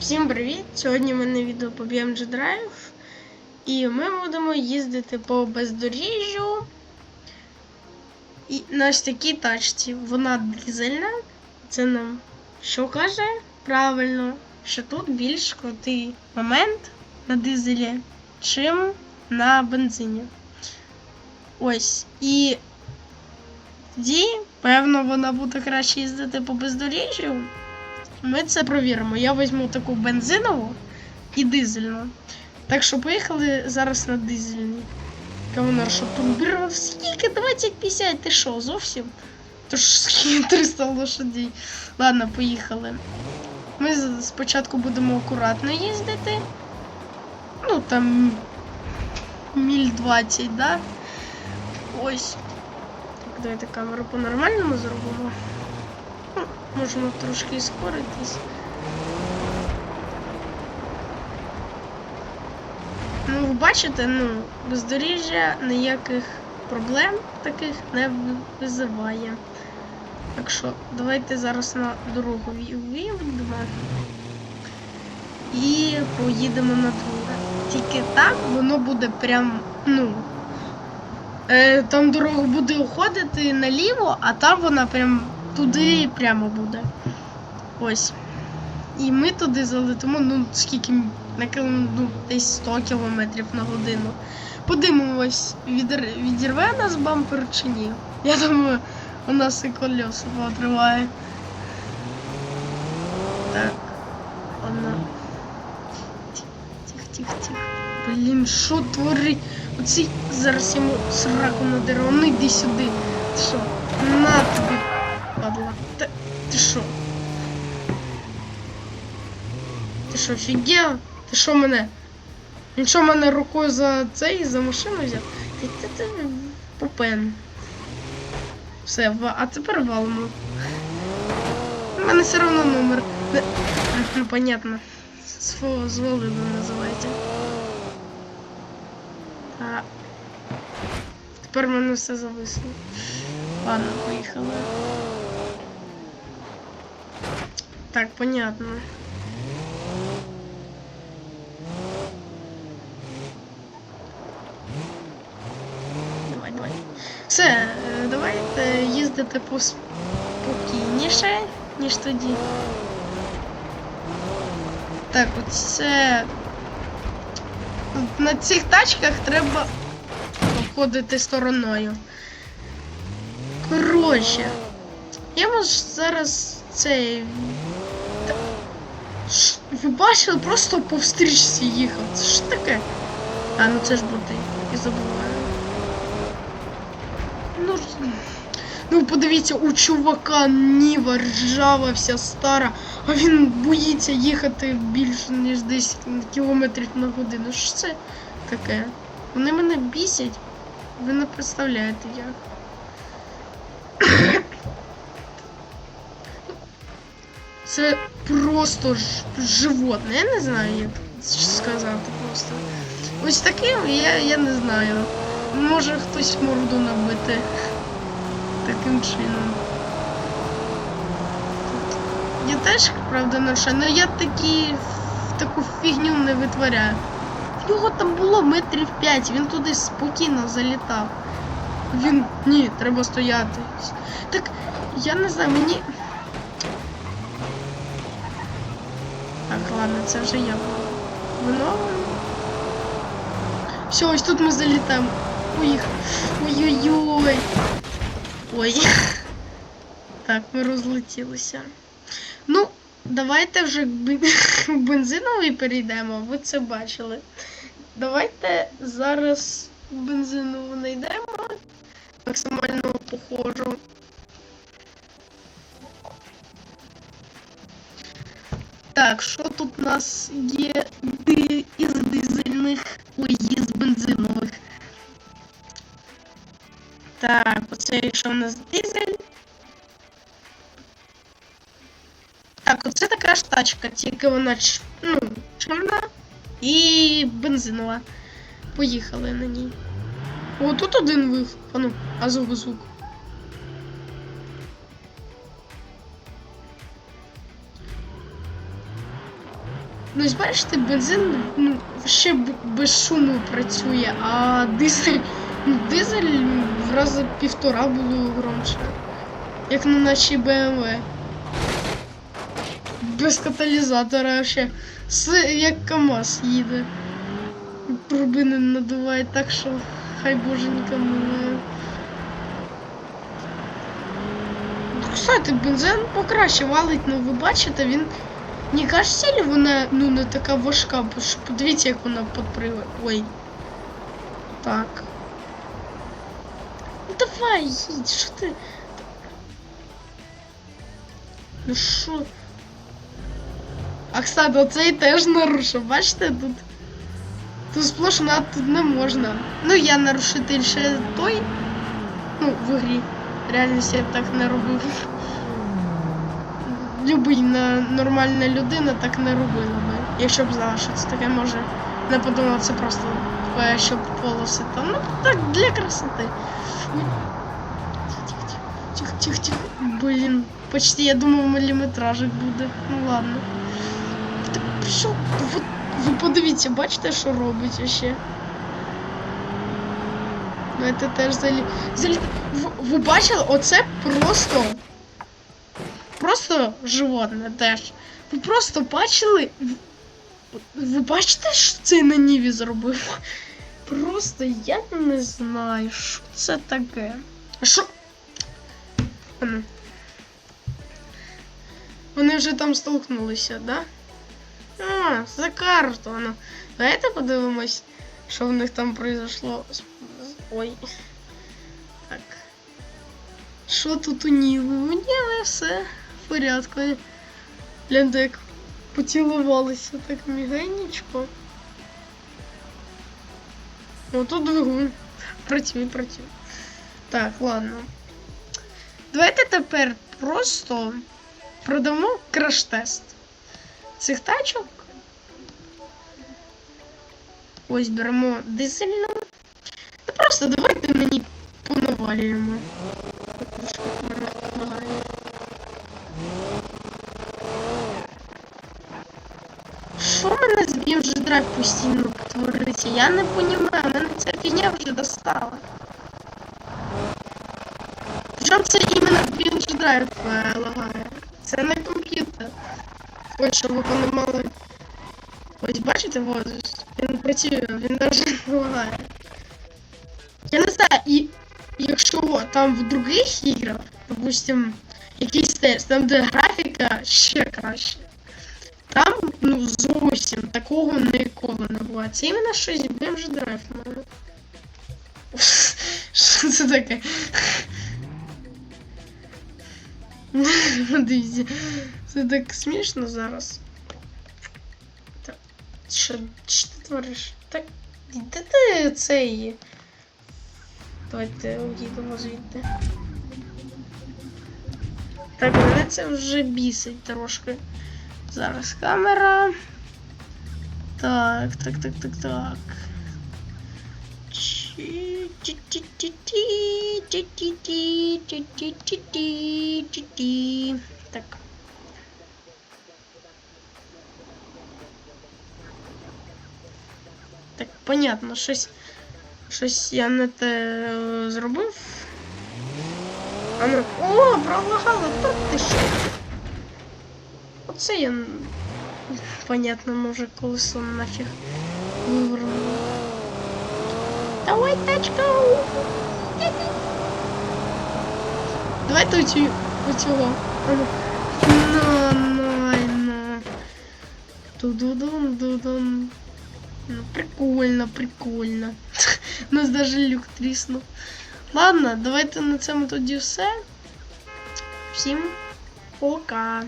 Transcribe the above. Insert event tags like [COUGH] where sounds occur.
Всім привіт! Сьогодні в мене відео по BMG Drive. І ми будемо їздити по бездоріжжю. І на ось такій тачці. Вона дизельна. Це нам що каже? Правильно, що тут більш крутий момент на дизелі, чим на бензині. Ось. І тоді, певно, вона буде краще їздити по бездоріжжю. Ми це провіримо. Я візьму таку бензинову і дизельну. Так що поїхали зараз на дизельній. Кавунар, що турбірував скільки? 20-50, ти що, зовсім? То ж скільки [LAUGHS] 300 лошадей. Ладно, поїхали. Ми спочатку будемо акуратно їздити. Ну там міль 20, да? Ось. Так, давайте камеру по-нормальному зробимо. Можемо трошки скоритись. Ну, ви бачите, ну, бездоріжжя ніяких проблем таких не визиває. Так що, давайте зараз на дорогу виїдемо і поїдемо на друге. Тільки там воно буде прям, ну. Е, там дорога буде уходити наліво, а там вона прям туди прямо буде. Ось. І ми туди залетимо, ну скільки на ну, десь 100 км на годину. Подивимось, відірве нас бампер чи ні. Я думаю, у нас і колеса поотрыває. Так. Тихо, тихо. Блін, що творить? Оцей зараз йому сраку надеру. Ну йди сюди. Що? На тобі, падла. Та ти що? Ти що, офігел? Ти що мене? Він що мене рукою за цей, за машину взяв? Ти ти ти попен. Все, а тепер валимо. У мене все одно номер. Не- Ну, понятно. Свого звалили називається. Тепер в мене все зависло. Ладно, поїхали. Так, понятно. Давай, давай. Все, е, давайте їздити поспокійніше, ніж тоді. Так, оце. На цих тачках треба обходити стороною. Коротше, я можу зараз цей. Ви бачили, просто по встрічці їхав. Це що таке? А, ну це ж боти. Я забуваю. Ну, ну подивіться, у чувака Ніва ржава вся стара, а він боїться їхати більше, ніж 10 кілометрів на годину. Що це таке? Вони мене бісять. Ви не представляєте як. Це просто ж животне. Я не знаю, як сказати просто. Ось таким я, я не знаю. Може хтось морду набити таким чином. Я теж, правда, навчаю, але я такі, таку фігню не витворяю. В нього там було метрів 5, він туди спокійно залітав. Він. Ні, треба стояти. Так, я не знаю, мені. Так, ладно, це вже я. Виновна. Все, ось тут ми залітаємо. Ой, ой-ой-ой. Ой. Так, ми розлетілися. Ну, давайте вже [LAUGHS] бензиновий перейдемо, ви це бачили. Давайте зараз бензинову знайдемо. Максимально похожу. Так, що тут у нас є із дизельних, ой, із бензинових. Так, оце якщо у нас дизель. Так, оце така ж тачка, тільки вона ну, чорна і бензинова. Поїхали на ній. О, тут один вих. А ну, а звук Ну, ось бачите, бензин ну, ще без шуму працює, а дизель. Ну, дизель в рази півтора було громче. Як на нашій BMW. Без каталізатора ще. С, як КАМАЗ їде. Турбини надуває так, що хай боженька милує. Кстати, бензин покраще валить, ну ви бачите, він. Не кажеться ли вона ну не така важка, бо ж подивіться, як вона подпригує. Ой. Так. Ну давай, їдь, що ти. Ну що? А кстати, оцей теж нарушив, бачите тут? Тут сплошна тут не можна. Ну я нарушитель ще той. Ну, в грі. В реальності я так не робив. Любий нормальна людина так не робила би. Якщо б знала, що це таке може. Не подумала, це просто е, щоб полоси там. Ну так для красоти. Тихо, тихо, тихо. Блін, почти я думав міліметражик буде. Ну ладно. Так пішов. Ви, ви подивіться, бачите, що робить ще. Ну, це теж залі... залі... Ви, ви бачили, оце просто. Просто животне теж. Ви просто бачили. Ви бачите, що це на Ніві зробив? Просто я не знаю, що це таке. А Що? Ану. Вони вже там столкнулися, да? А, за карту. Ну, давайте подивимось, що в них там произошло. Ой. Так. Що тут у Ніви? У Ніви все в Порядку. Гляньте, як поцілувалися так мігенечко. О, тут двигун. Працює, працює. Так, ладно. Давайте тепер просто продамо краш-тест цих тачок. Ось беремо дизельну. Та просто давайте мені понавалюємо. Трошки мене лагає. Що в мене з BMG постійно твориться? Я не розумію, мене ця фігня вже достала. Причому це іменно Drive е, лагає. Це не комп'ютер. Ось щоб ви понімали. Ось бачите, ось він працює, він навіть лагає. Я не знаю, і якщо там в других іграх, допустим, якийсь тест, там де графіка ще краще. Там, ну, зовсім такого ніколи не буває. Це іменно щось BMG Drive має. Що це таке? Дивіться, це так смішно зараз. Так, що, що ти твориш? Так, де ти цей? Давайте уїдемо звідти. Так, мене це вже бісить трошки. Зараз камера. Так, так, так, так, так. Так. Так, понятно, щось. Щось я не те е, зробив. А ну. О, пролагала, тут ти що? Оце я. Понятно, може колесо нафіг вивернуло. Давай, тачка! Давайте оцю, оцього. Ну. Тудудун, дудун. Ну, прикольно, прикольно. У [LAUGHS] нас даже люк тріснув. Ладно, давайте на цьому тоді все. Всім пока.